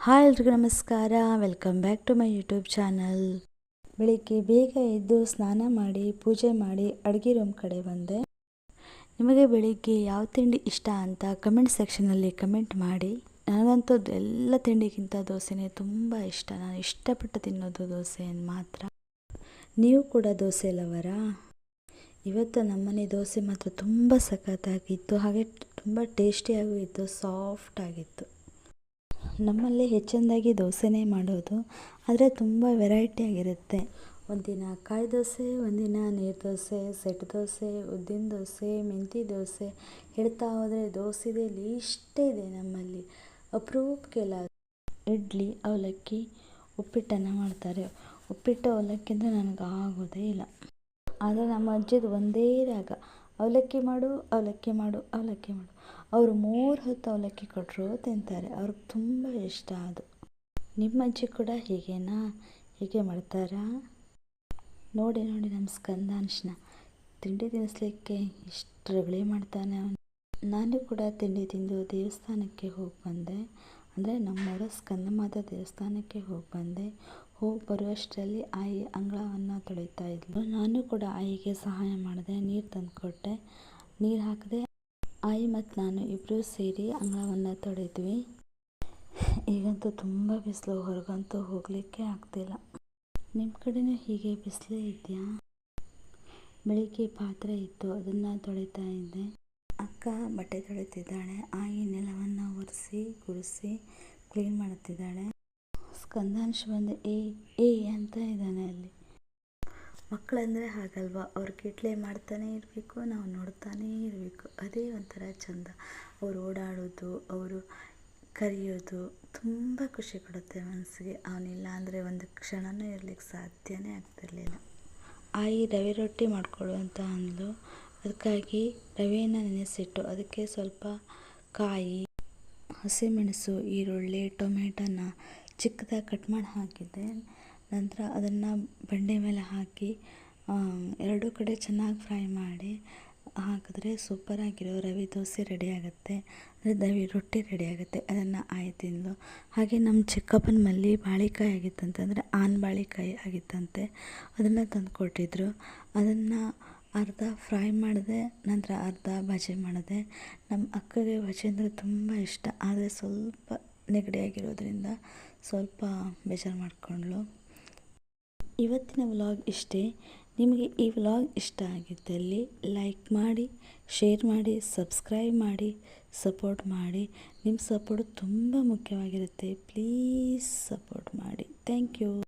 Hi ಎಲ್ರಿಗೂ ನಮಸ್ಕಾರ. Welcome back to my YouTube channel ಬೆಳಿಗ್ಗೆ ಬೇಗ ಎದ್ದು ಸ್ನಾನ ಮಾಡಿ, ಪೂಜೆ ಮಾಡಿ ಅಡುಗೆ ರೂಮ್ ಕಡೆ ಬಂದೆ. ನಿಮಗೆ ಬೆಳಿಗ್ಗೆ ಯಾವ ತಿಂಡಿ ಇಷ್ಟ ಅಂತ ಕಮೆಂಟ್ ಸೆಕ್ಷನಲ್ಲಿ ಕಮೆಂಟ್ ಮಾಡಿ. ನನಗಂತೂ ಎಲ್ಲ ತಿಂಡಿಗಿಂತ ದೋಸೆನೇ ತುಂಬ ಇಷ್ಟ. ನಾನು ಇಷ್ಟಪಟ್ಟು ತಿನ್ನೋದು ದೋಸೆ ಮಾತ್ರ. ನೀವು ಕೂಡ ದೋಸೆ ಲವರಾ? ಇವತ್ತು ನಮ್ಮನೆ ದೋಸೆ ಮಾತ್ರ ತುಂಬ ಸಖತ್ತಾಗಿತ್ತು. ಹಾಗೆ ತುಂಬ ಟೇಸ್ಟಿಯಾಗೂ ಇತ್ತು ಸಾಫ್ಟ್ ಆಗಿತ್ತು. ನಮ್ಮಲ್ಲಿ ಹೆಚ್ಚಿನದಾಗಿ ದೋಸೆನೇ ಮಾಡೋದು. ಆದರೆ ತುಂಬ ವೆರೈಟಿ ಆಗಿರುತ್ತೆ. ಒಂದಿನ ಕಾಯಿ ದೋಸೆ, ಒಂದಿನ ನೀರು ದೋಸೆ, ಸೆಟ್ ದೋಸೆ, ಉದ್ದಿನ ದೋಸೆ ಮೆಂತಿ ದೋಸೆ ಹೇಳ್ತಾ ಹೋದರೆ ದೋಸೆದೆ ಲೀಷ್ಟೇ ಇದೆ ನಮ್ಮಲ್ಲಿ. ಅಪರೂಪಕ್ಕೆಲ್ಲ ಇಡ್ಲಿ, ಅವಲಕ್ಕಿ, ಉಪ್ಪಿಟ್ಟನ್ನು ಮಾಡ್ತಾರೆ. ಉಪ್ಪಿಟ್ಟು, ಅವಲಕ್ಕಿ ಅಂದರೆ ನನಗೆ ಆಗೋದೇ ಇಲ್ಲ. ಆದರೆ ನಮ್ಮ ಅಜ್ಜಿದು ಒಂದೇ ರಾಗ. ಅವಲಕ್ಕಿ ಮಾಡು ಅವಲಕ್ಕಿ ಮಾಡು ಅವಲಕ್ಕಿ ಮಾಡು. ಅವರು ಮೂರು ಹೊತ್ತು ಅವಲಕ್ಕಿ ಕೊಟ್ಟರು ತಿಂತಾರೆ. ಅವ್ರಿಗೆ ತುಂಬ ಇಷ್ಟ ಅದು. ನಿಮ್ಮ ಅಜ್ಜಿ ಕೂಡ ಹೀಗೇನಾ? ಹೀಗೆ ಮಾಡ್ತಾರಾ? ನೋಡಿ ನೋಡಿ ನಮ್ಮ ಸ್ಕಂದ ಸ್ಕಂದಾಂಶನ. ತಿಂಡಿ ತಿನ್ನಿಸ್ಲಿಕ್ಕೆ ಎಷ್ಟು ರಗಳೆ ಮಾಡ್ತಾನೆ ಅವನು. ನಾನು ಕೂಡ ತಿಂಡಿ ತಿಂದು ದೇವಸ್ಥಾನಕ್ಕೆ ಹೋಗಿ ಬಂದೆ. ಅಂದರೆ ನಮ್ಮೂರ ಸ್ಕಂದಮಾತ ದೇವಸ್ಥಾನಕ್ಕೆ ಹೋಗಿ ಬಂದೆ. ಹೋಗಿ ಬರುವಷ್ಟರಲ್ಲಿ ಆಯಿ ಅಂಗಳವನ್ನು ತೊಳಿತಾ ಇದ್ಲು. ನಾನು ಕೂಡ ಆಯಿಗೆ ಸಹಾಯ ಮಾಡಿದೆ, ನೀರು ತಂದುಕೊಟ್ಟೆ. ನೀರು ಹಾಕಿದೆ ಆಯಿ ಮತ್ತು ನಾನು ಇಬ್ಬರೂ ಸೇರಿ ಅಂಗಳವನ್ನು ತೊಳೆದ್ವಿ. ಈಗಂತೂ ತುಂಬ ಬಿಸಿಲು, ಹೊರಗಂತೂ ಹೋಗಲಿಕ್ಕೆ ಆಗ್ತಿಲ್ಲ. ನಿಮ್ಮ ಕಡೆನೂ ಹೀಗೆ ಬಿಸಿಲೇ ಇದೆಯಾ? ಬೆಳಿಗ್ಗೆ ಪಾತ್ರೆ ಇತ್ತು, ಅದನ್ನು ತೊಳಿತಾ ಇದ್ದೆ. ಅಕ್ಕ ಬಟ್ಟೆ ತೊಳಿತಿದ್ದಾಳೆ. ಆಯಿ ನೆಲವನ್ನು ಒರೆಸಿ, ಗುಡಿಸಿ, ಕ್ಲೀನ್ ಮಾಡುತ್ತಿದ್ದಾಳೆ. ಸ್ಕಂದಾಂಶ ಬಂದು, ಏ ಏ, ಅಂತ ಇದ್ದಾನೆ ಅಲ್ಲಿ. ಮಕ್ಕಳಂದರೆ ಹಾಗಲ್ವಾ? ಅವ್ರು ಕಿಟ್ಲೆ ಮಾಡ್ತಾನೇ ಇರಬೇಕು, ನಾವು ನೋಡ್ತಾನೇ ಅದೇ ಒಂಥರ ಚಂದ. ಅವ್ರು ಓಡಾಡೋದು, ಅವರು ಕರೆಯೋದು ತುಂಬ ಖುಷಿ ಕೊಡುತ್ತೆ ಮನಸ್ಸಿಗೆ ಅವನಿಲ್ಲ ಅಂದರೆ ಒಂದು ಕ್ಷಣವೂ ಇರಲಿಕ್ಕೆ ಸಾಧ್ಯನೇ ಆಗ್ತಿರಲಿಲ್ಲ. ಆಯಿ, ರವೆ ರೊಟ್ಟಿ ಮಾಡಿಕೊಡು ಅಂದಳು ಅದಕ್ಕಾಗಿ ರವೆಯನ್ನು ನೆನೆಸಿಟ್ಟು ಅದಕ್ಕೆ ಸ್ವಲ್ಪ ಕಾಯಿ, ಹಸಿಮೆಣಸು, ಈರುಳ್ಳಿ, ಟೊಮೆಟೋನ ಚಿಕ್ಕದಾಗಿ ಕಟ್ ಮಾಡಿ ಹಾಕಿದ್ದೆ. ನಂತರ ಅದನ್ನು ಬಂಡೆ ಮೇಲೆ ಹಾಕಿ ಎರಡೂ ಕಡೆ ಚೆನ್ನಾಗಿ ಫ್ರೈ ಮಾಡಿ ಹಾಕಿದ್ರೆ ಸೂಪರಾಗಿರೋ ರವೆ ದೋಸೆ ರೆಡಿ ಆಗುತ್ತೆ. ಅಂದರೆ ರವೆ ರೊಟ್ಟಿ ರೆಡಿ ಆಗುತ್ತೆ. ಅದನ್ನು ಆಯಿ ತಿಂದು ಹಾಗೆ ನಮ್ಮ ಚಿಕ್ಕಪ್ಪನ ಮಲ್ಲಿ ಬಾಳೆಕಾಯಿ ಆಗಿತ್ತಂತೆ. ಅಂದರೆ ಆನ್ ಬಾಳೆಕಾಯಿ ಆಗಿತ್ತಂತೆ. ಅದನ್ನು ತಂದು ಕೊಟ್ಟಿದ್ದರು ಅದನ್ನು ಅರ್ಧ ಫ್ರೈ ಮಾಡಿದೆ, ನಂತರ ಅರ್ಧ ಬಜೆ ಮಾಡಿದೆ. ನಮ್ಮ ಅಕ್ಕಗೆ ಬಜೆ ಅಂದರೆ ತುಂಬ ಇಷ್ಟ. ಆದರೆ ಸ್ವಲ್ಪ ನೆಗಡಿಯಾಗಿರೋದ್ರಿಂದ ಸ್ವಲ್ಪ ಬೇಜಾರು ಮಾಡಿಕೊಂಡ್ಳು. ಇವತ್ತಿನ ವ್ಲಾಗ್ ಇಷ್ಟೇ. ನಿಮಗೆ ಈ ವ್ಲಾಗ್ ಇಷ್ಟ ಆಗಿದ್ದಲ್ಲಿ ಲೈಕ್ ಮಾಡಿ, ಶೇರ್ ಮಾಡಿ, ಸಬ್ಸ್ಕ್ರೈಬ್ ಮಾಡಿ, ಸಪೋರ್ಟ್ ಮಾಡಿ. ನಿಮ್ಮ ಸಪೋರ್ಟ್ ತುಂಬ ಮುಖ್ಯವಾಗಿರುತ್ತೆ. ಪ್ಲೀಸ್ ಸಪೋರ್ಟ್ ಮಾಡಿ. Thank you.